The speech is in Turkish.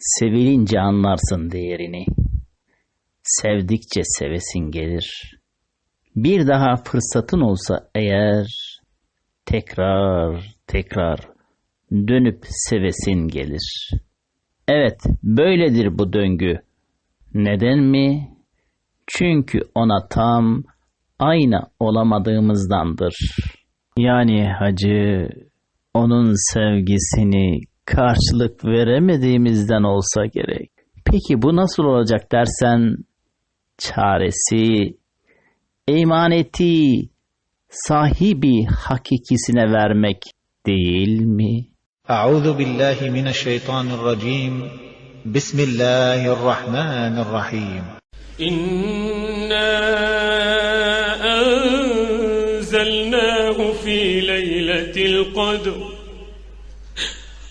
Sevilince anlarsın değerini. Sevdikçe sevesin gelir. Bir daha fırsatın olsa eğer tekrar tekrar dönüp sevesin gelir. Evet, böyledir bu döngü. Neden mi? Çünkü ona tam aynı olamadığımızdandır. Yani hacı onun sevgisini karşılık veremediğimizden olsa gerek. Peki bu nasıl olacak dersen çaresi emaneti sahibi hakikisine vermek değil mi? Euzu billahi mineşşeytanirracim. Bismillahirrahmanirrahim. İnna enzelnahu fi leyletil kadr.